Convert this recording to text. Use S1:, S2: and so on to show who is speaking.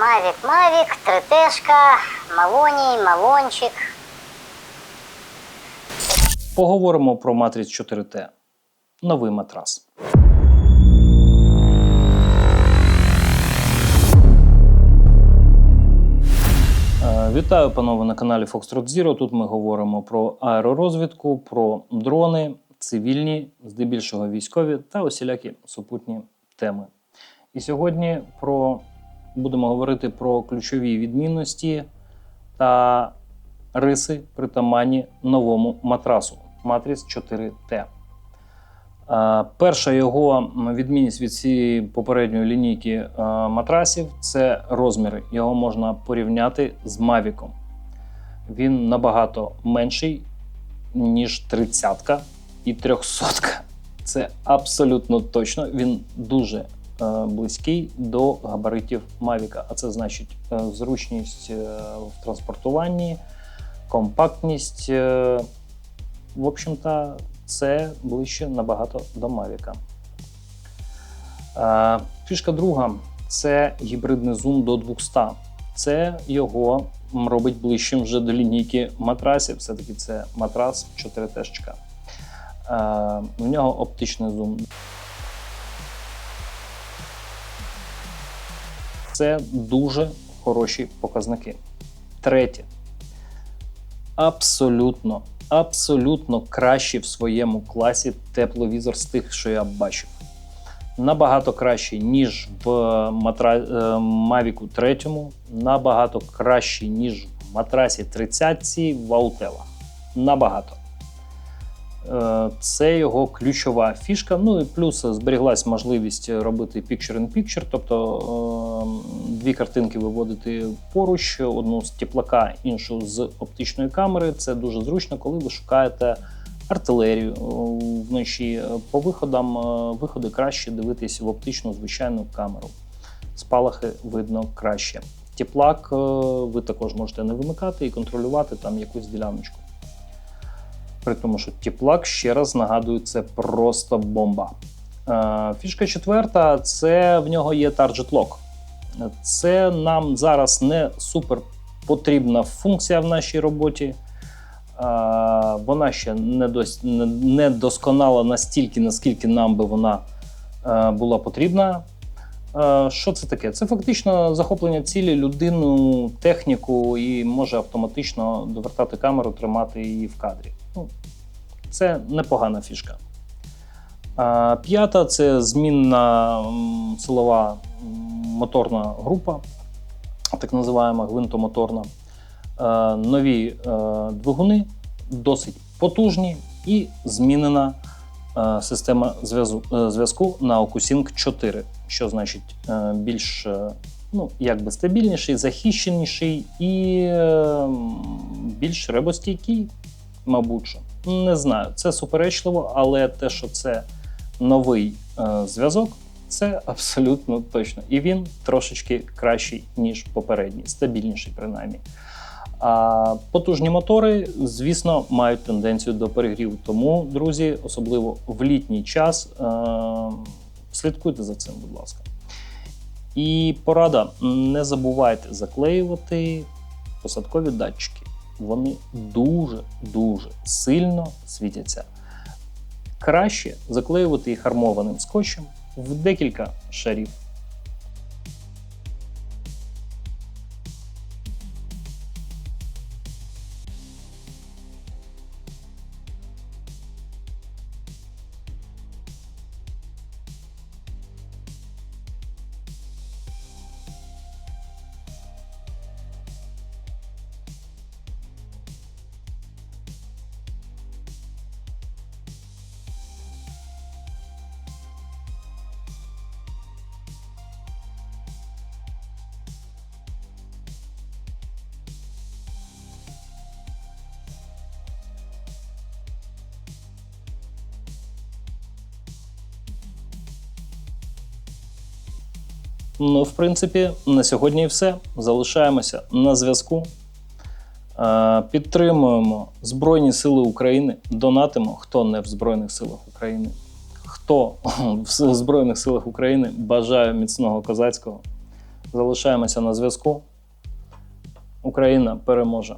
S1: Мавік, Мавік, 3Тшка, Малоній, Малончик.
S2: Поговоримо про Matrix 4T. Новий матрас. Е, Вітаю, панове, на каналі Foxtrot Zero. Тут ми говоримо про аеророзвідку, про дрони, цивільні, здебільшого військові та усілякі супутні теми. І сьогодні про, будемо говорити про ключові відмінності та риси притаманні новому матрасу Matrix 4T. Е, Перша його відмінність від цієї попередньої лінійки е, матрасів це розміри. Його можна порівняти з Mavic. Він набагато менший, ніж 30 і 300. Це абсолютно точно. Він дуже близький до габаритів Mavic. А це значить е, зручність е, в транспортуванні, компактність. е, в общем-то, це ближче набагато до Mavic. Е, Фішка друга це гібридний зум до 200. Це його робить ближчим вже до лінійки матрасів. Все-таки це матрас 4 тешечка. Е, У нього оптичний зум. Це дуже хороші показники. Третє. Абсолютно, абсолютно кращий в своєму класі тепловізор з тих, що я бачив. Набагато кращий, ніж в матра... е, Mavic 3, набагато кращий, ніж в матрасі 30 в Аутелах. Набагато. Е, Це його ключова фішка. Ну і плюс зберіглась можливість робити picture-in-picture, тобто е, дві картинки виводити поруч, одну з теплака, іншу з оптичної камери. Це дуже зручно, коли ви шукаєте артилерію е, вночі. По виходам е, виходи краще дивитись в оптичну звичайну камеру. Спалахи видно краще. Теплак е, ви також можете не вимикати і контролювати там якусь діляночку. При тому, що теплак, ще раз нагадую, це просто бомба. Фішка четверта це в нього є Target Lock. Це нам зараз не супер потрібна функція в нашій роботі. Е, Вона ще не, дос, не, не досконала настільки, наскільки нам би вона е, була потрібна. Е, Що це таке? Це фактично захоплення цілі, людину, техніку і може автоматично довертати камеру, тримати її в кадрі. Ну, це непогана фішка. П'ята це змінна силова моторна група, так називаємо гвинтомоторна. Е, Нові е, двигуни, досить потужні і змінена е, система зв'язку на OcuSync 4, що значить більш ну, якби стабільніший, захищеніший і більш ребостійкий, мабуть. Не знаю, це суперечливо, але те, що це новий зв'язок, це абсолютно точно. І він трошечки кращий, ніж попередній, стабільніший, принаймні. А потужні мотори, звісно, мають тенденцію до перегріву. Тому, друзі, особливо в літній час, е, слідкуйте за цим, будь ласка. І порада: не забувайте заклеювати посадкові датчики. Вони дуже дуже сильно світяться. Краще заклеювати їх армованим скотчем в декілька шарів. Ну, в принципі, на сьогодні і все. Залишаємося на зв'язку. Е, Підтримуємо Збройні Сили України, донатимо, хто не в Збройних силах України. Хто в Збройних силах України бажає міцного козацького. Залишаємося на зв'язку. Україна переможе.